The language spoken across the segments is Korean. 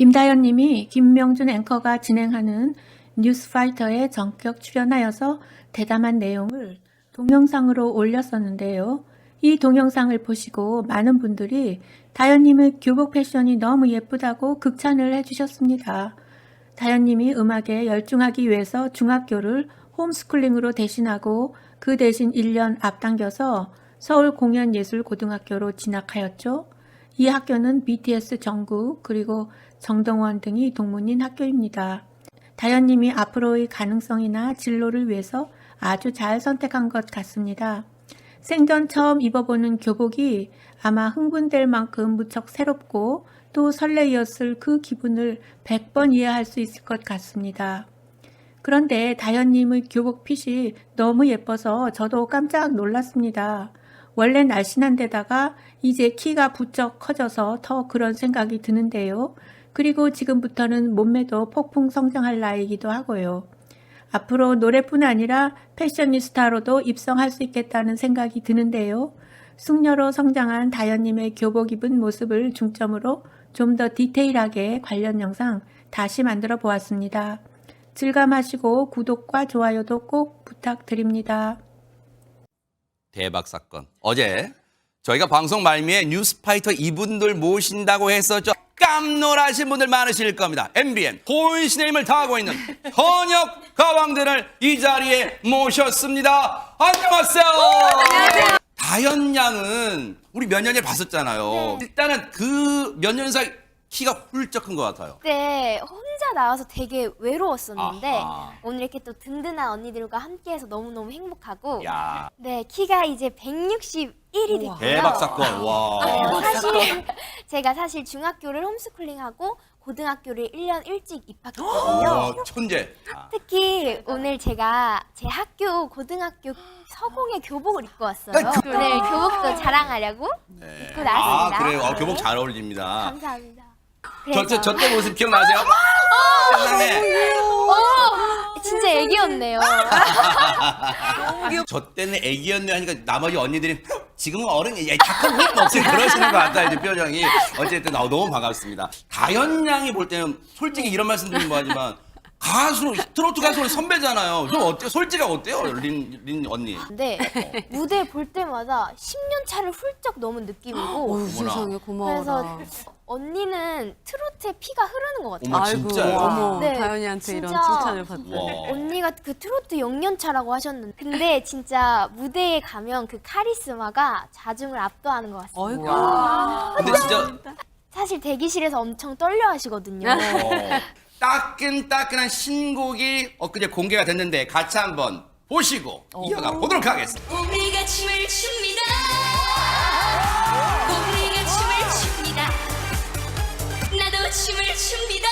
김다연 님이 김명준 앵커가 진행하는 뉴스파이터에 전격 출연하여서 대담한 내용을 동영상으로 올렸었는데요. 이 동영상을 보시고 많은 분들이 다연님의 교복 패션이 너무 예쁘다고 극찬을 해주셨습니다. 다연님이 음악에 열중하기 위해서 중학교를 홈스쿨링으로 대신하고 그 대신 1년 앞당겨서 서울공연예술고등학교로 진학하였죠. 이 학교는 BTS 정국 그리고 정동원 등이 동문인 학교입니다. 다연님이 앞으로의 가능성이나 진로를 위해서 아주 잘 선택한 것 같습니다. 생전 처음 입어보는 교복이 아마 흥분될 만큼 무척 새롭고 또 설레이었을 그 기분을 100번 이해할 수 있을 것 같습니다. 그런데 다현님의 교복 핏이 너무 예뻐서 저도 깜짝 놀랐습니다. 원래 날씬한 데다가 이제 키가 부쩍 커져서 더 그런 생각이 드는데요. 그리고 지금부터는 몸매도 폭풍 성장할 나이기도 하고요. 앞으로 노래뿐 아니라 패셔니스타로도 입성할 수 있겠다는 생각이 드는데요. 숙녀로 성장한 다현님의 교복 입은 모습을 중점으로 좀 더 디테일하게 관련 영상 다시 만들어 보았습니다. 즐감하시고 구독과 좋아요도 꼭 부탁드립니다. 대박 사건. 어제 저희가 방송 말미에 뉴스파이터 이분들 모신다고 했었죠. 깜놀하신 분들 많으실 겁니다. MBN 혼신의 힘을 다하고 있는 현역 가왕들을 이 자리에 모셨습니다. 안녕하세요. 안녕하세요. 다현 양은 우리 몇 년에 봤었잖아요. 일단은 그 몇 년 사이 키가 훌쩍 큰 것 같아요. 그때 혼자 나와서 되게 외로웠었는데 아하. 오늘 이렇게 또 든든한 언니들과 함께해서 너무너무 행복하고 야 네 키가 이제 161이 됐고요. 대박 사건. 와. 네, 사실 제가 사실 중학교를 홈스쿨링하고 고등학교를 1년 일찍 입학했거든요. 와, 천재. 아. 특히 오늘 제가 제 학교 고등학교 서공의 교복을 입고 왔어요. 오늘 교복도 자랑하려고 네. 입고 나왔습니다. 아, 그래요. 아, 교복 잘 어울립니다. 감사합니다. 저, 저, 그래서 저때 모습 기억나세요? 세상에. 어, 진짜 애기였네요. 저 때는 애기였네 하니까 나머지 언니들이 지금은 어른이 야, 착한 거 없이 그러시는 것 같다 이제 표정이 어쨌든 아, 너무 반갑습니다. 다현 양이 볼 때는 솔직히 이런 말씀 드리면 뭐하지만 가수로 트로트 가수로 선배잖아요. 좀 어때요? 솔직히 어때요, 린, 린 언니? 근데 무대 볼 때마다 10년 차를 훌쩍 넘은 느낌이고 어휴, 세상에 고마워라. 그래서 언니는 트로트에 피가 흐르는 것 같아요. 어머, 아이고, 진짜요? 어머, 네, 다현이한테 이런 진짜. 칭찬을 받네. 와. 언니가 그 트로트 6년 차라고 하셨는데 근데 진짜 무대에 가면 그 카리스마가 자중을 압도하는 것 같습니다. 어이구. 근데 진짜 사실 대기실에서 엄청 떨려 하시거든요. 어, 따끈따끈한 신곡이 엊그제 공개가 됐는데 같이 한번 보시고 이어가 보도록 하겠습니다. 우리가 춤을 춥니다. 우리가 춤을 춥니다. 나도 춤을 춥니다.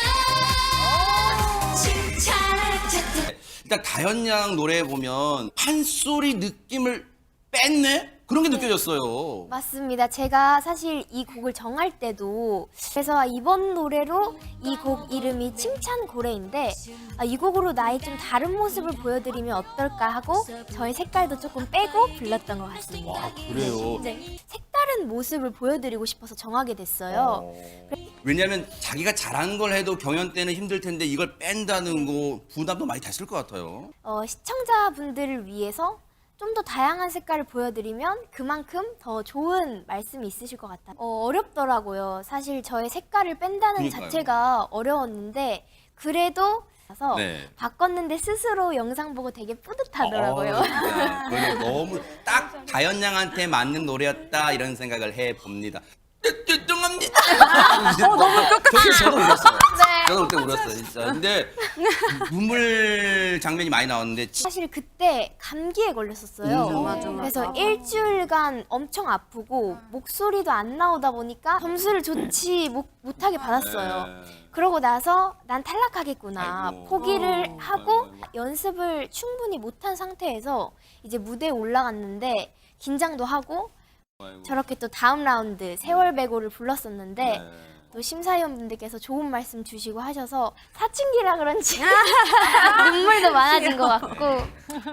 춤차차차. 일단 다현 양 노래 보면 판소리 느낌을 뺐네? 그런 게 느껴졌어요. 맞습니다. 제가 사실 이 곡을 정할 때도 그래서 이번 노래로 이 곡 이름이 칭찬 고래인데 아, 이 곡으로 나의 좀 다른 모습을 보여드리면 어떨까 하고 저의 색깔도 조금 빼고 불렀던 것 같습니다. 와, 그래요? 네, 색다른 모습을 보여드리고 싶어서 정하게 됐어요. 왜냐면 자기가 잘한 걸 해도 경연 때는 힘들 텐데 이걸 뺀다는 거 부담도 많이 됐을 것 같아요. 어, 시청자분들을 위해서 좀 더 다양한 색깔을 보여드리면 그만큼 더 좋은 말씀이 있으실 것 같아요. 어, 어렵더라고요. 사실 저의 색깔을 뺀다는 그러니까요. 자체가 어려웠는데 그래도 그래서 네. 바꿨는데 스스로 영상 보고 되게 뿌듯하더라고요. 어, 진짜. 그래서 너무 딱 다현 양한테 맞는 노래였다 이런 생각을 해 봅니다. 죄송합니다. 어, 너무 끝까지. 저도 울었어요. 네. 저도 그때 울었어요, 진짜. 근데 눈물 장면이 많이 나왔는데 치- 사실 그때 감기에 걸렸었어요. 음. 맞아, 맞아. 그래서 일주일간 엄청 아프고 목소리도 안 나오다 보니까 점수를 좋지 못, 못하게 받았어요. 네. 그러고 나서 난 탈락하겠구나 아이고. 포기를 어. 하고 아이고. 연습을 충분히 못한 상태에서 이제 무대에 올라갔는데 긴장도 하고 아이고. 저렇게 또 다음 라운드 세월배고를 불렀었는데 네. 또 심사위원분들께서 좋은 말씀 주시고 하셔서 사춘기라 그런지 눈물도 많아진 것 같고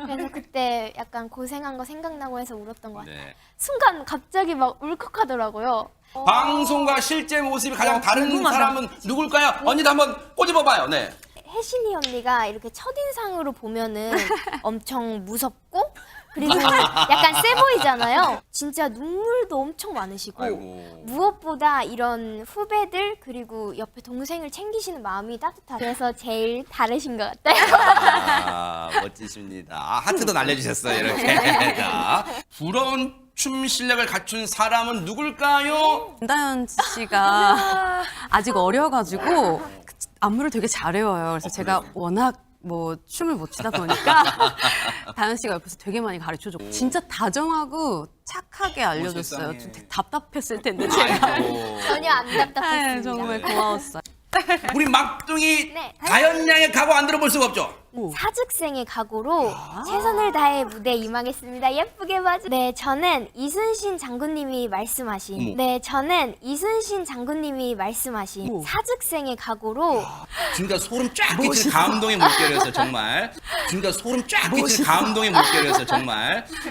그래서 그때 약간 고생한 거 생각나고 해서 울었던 것 같아요. 네. 순간 갑자기 막 울컥하더라고요. 방송과 실제 모습이 가장 다른 사람은 누굴까요? 언니도 한번 꼬집어봐요. 네. 혜신이 언니가 이렇게 첫인상으로 보면은 엄청 무섭고 그리고 약간 세 보이잖아요. 진짜 눈물도 엄청 많으시고 아이고. 무엇보다 이런 후배들 그리고 옆에 동생을 챙기시는 마음이 따뜻하고 그래서 제일 다르신 것 같아요. 아, 멋지십니다. 아, 하트도 날려주셨어요, 이렇게. 자, 부러운 춤 실력을 갖춘 사람은 누굴까요? 김다현 씨가 아직 어려가지고 안무를 되게 잘 외워요. 그래서 제가 워낙 뭐 춤을 못 추다 보니까 다현 씨가 옆에서 되게 많이 가르쳐줬고 진짜 다정하고 착하게 알려줬어요. 세상에. 좀 되게 답답했을 텐데 제가 아이고. 전혀 안 네, 답답했습니다. 정말 고마웠어요. 우리 막둥이 네. 다현 양의 각오 안 들어볼 수가 없죠? 사직생의 각오로 최선을 다해 무대에 임하겠습니다. 예쁘게 봐주. 네, 저는 이순신 장군님이 말씀하신. 어머. 네, 저는 이순신 장군님이 말씀하신 사직생의 각오로 진짜 소름 쫙 끼치는 감동의 물결이었어요, 정말. 진짜 소름 쫙 끼치는 감동의 물결이었어요, 정말.